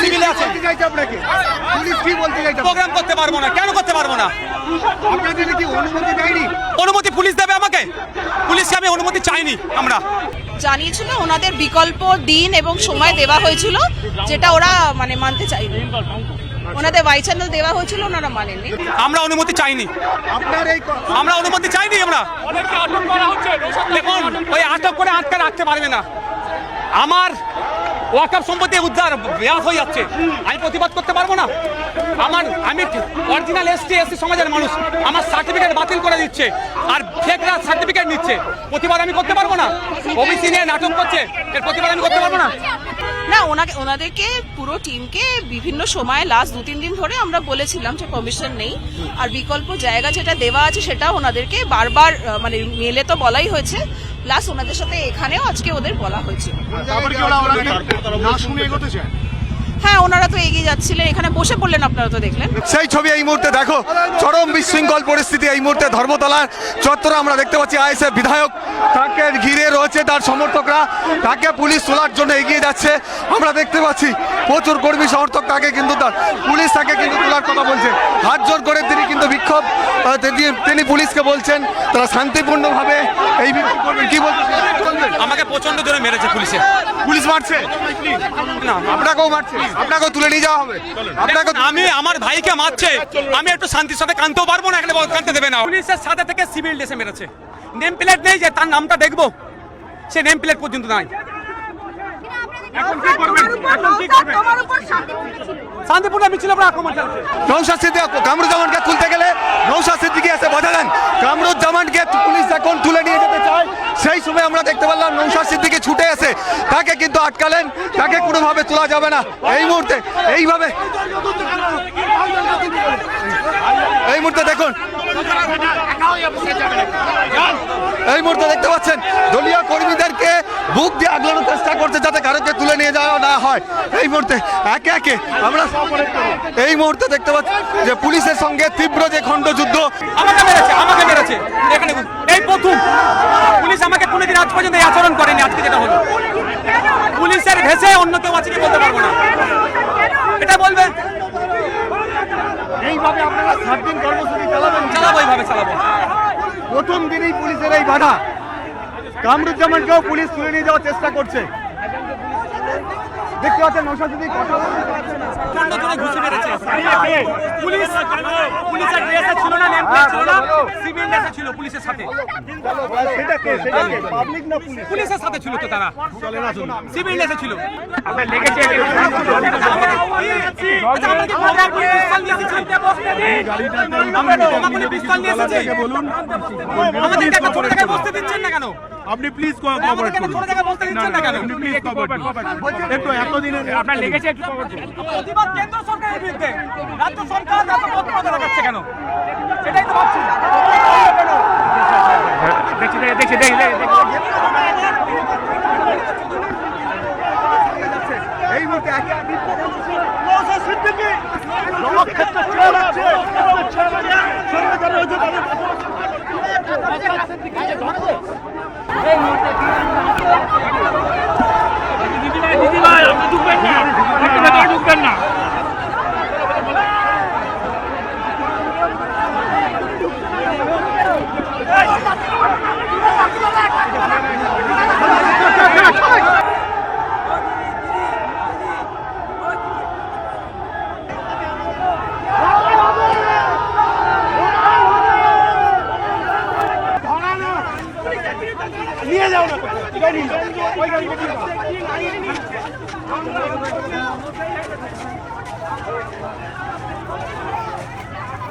সিভিলে আছে। পুলিশ কি বলতে চাইছে? প্রোগ্রাম করতে পারব না। কেন করতে পারব না? আপনাদের কি অনুমতি দেয়নি? অনুমতি পুলিশ দেবে আমাকে? পুলিশকে আমি অনুমতি চাইনি আমরা। জানিয়েছিল ওনাদের বিকল্প দিন এবং সময় দেওয়া হয়েছিল যেটা ওরা মানে মানতে চাইনি। ওনাদের বাই চ্যানেল দেওয়া হয়েছিল ওনারা মানেননি। আমরা অনুমতি চাইনি। আপনার আমরা অনুমতি চাইনি আমরা। দেখুন ওই আটক করে আটকে রাখতে পারবে না। আমার ওয়াকআপ সম্পত্তি উদ্ধার ব্যাস হয়ে যাচ্ছে। আমি প্রতিবাদ করতে পারব না। আমার, আমি অরিজিনাল এসটি এসসি সমাজের মানুষ। আমার সার্টিফিকেট বাতিল করে দিচ্ছে আর ফেকরা সার্টিফিকেট নিচ্ছে। প্রতিবাদ আমি করতে পারব না। ওবিসি নিয়ে নাটক করছে, এর প্রতিবাদ আমি করতে পারব না। ওনাকে, ওনাদেরকে, পুরো টিমকে বিভিন্ন সময় লাস্ট দু তিন দিন ধরে আমরা বলেছিলাম যে কমিশন নেই। আর বিকল্প জায়গা যেটা দেওয়া আছে সেটা ওনাদেরকে বারবার মানে মেলে তো বলাই হয়েছে। প্লাস ওনাদের সাথে এখানেও আজকে ওদের বলা হয়েছে। হ্যাঁ ওনারা তো এগিয়ে যাচ্ছিলেন, এখানে বসে পড়লেন আপনারা তো দেখলেন। সেই ছবি এই মুহূর্তে দেখো, চরম বিশৃঙ্খল পরিস্থিতি এই মুহূর্তে ধর্মতলার চত্বরে আমরা দেখতে পাচ্ছি আইএসএফ বিধায়ক তাকে ঘিরে রয়েছে তার সমর্থকরা, তাকে পুলিশ তোলার জন্য এগিয়ে যাচ্ছে। আমরা দেখতে পাচ্ছি প্রচুর কর্মী সমর্থক তাকে কিন্তু তার, পুলিশ তাকে কিন্তু তোলার কথা বলছে। হাত জোর করে আহ, তিনি- পুলিশকে বলছেন তারা শান্তিপূর্ণভাবে এই কি বলছেন? আমাকে প্রচণ্ড জোরে মেরেছে পুলিশে। পুলিশ মারছে? না। আপনাকেও মারছে? আপনাকেও তুলে নিয়ে যাওয়া হবে। আপনাকে আমি আমার ভাইকে মারছে। আমি একটু শান্তির সাথে কানতেও পারব না এখানে কানতে দেবে না। পুলিশের সাথে থেকে সিভিল ড্রেসে মেরেছে। নেম প্লেট নেই যে তার নামটা দেখব। সে নেম প্লেট পর্যন্ত নাই এখন কি করবেন এখন কি করবেন শান্তিপূর্ণ মিছিল উপর আক্রমণ চালাচ্ছে। নৌশাদ সিদ্দিক কামরুজ্জামানকে তুলতে গেলে নৌশাদ সিদ্দিকি এসে বাধা দেন কামরুজ্জামানকে পুলিশ যখন তুলে নিয়ে যেতে চায় সেই সময় আমরা দেখতে পারলাম নৌশাদ সিদ্দিকি ছুটে এসে তাকে কিন্তু আটকালেন। তাকে কোনোভাবে তোলা যাবে না। এই মুহূর্তে এইভাবে। এই মুহূর্তে দেখুন। এই মুহূর্তে দেখতে পাচ্ছেন দলীয় কর্মীদেরকে বুক দিয়ে আগলানোর চেষ্টা করছে যাতে কারোকে তুলে নিয়ে যাওয়া না হয়। এই মুহূর্তে একে একে আমরা এই মুহূর্তে দেখতে পাচ্ছি যে পুলিশের সঙ্গে তীব্র যে খণ্ডযুদ্ধ আমাকে মেরেছে আমাকে মেরেছে। এখানে এই প্রথম। পুলিশ আমাকে কোনোদিন আজ পর্যন্ত এই আচরণ করেনি আজকে যেটা হলো। পুলিশের ভেসে অন্য কেউ আছে কি বলতে পারব না। এটা বলবে? এইভাবে আপনারা সাত দিন কর্মসূচি চালাবেন। চালাবো এইভাবে চালাবো। প্রথম দিনেই পুলিশের এই বাধা। কামরুজ্জামানকেও পুলিশ তুলে নিয়ে যাওয়ার চেষ্টা করছে দেখতে পাচ্ছেন নৌসাদি কথা বলতে পারছে না। পুলিশ পুলিশের ড্রেসে ছিল না নেম প্লেট ছিল না সিভিল ড্রেসে ছিল পুলিশের সাথে। সেটা কে সেটা কে? পাবলিক না পুলিশ? পুলিশের সাথে ছিল তো তারা। সিভিল ড্রেসে ছিল আচ্ছা, আপনি প্লিজ কোঅপারেট করুন ছোট জায়গায় বসতে দিচ্ছেন না কেন? আপনি প্লিজ কোঅপারেট করুন। একটু এতদিনে আপনার লেগেছে একটু প্রতিবাদ কেন্দ্র সরকারের বিরুদ্ধে। রাজ্য সরকার রাজ্য প্রতিবাদ দেখাচ্ছে কেন? দেখছি দেখছি দেখছি দেখছি এই মুহূর্তে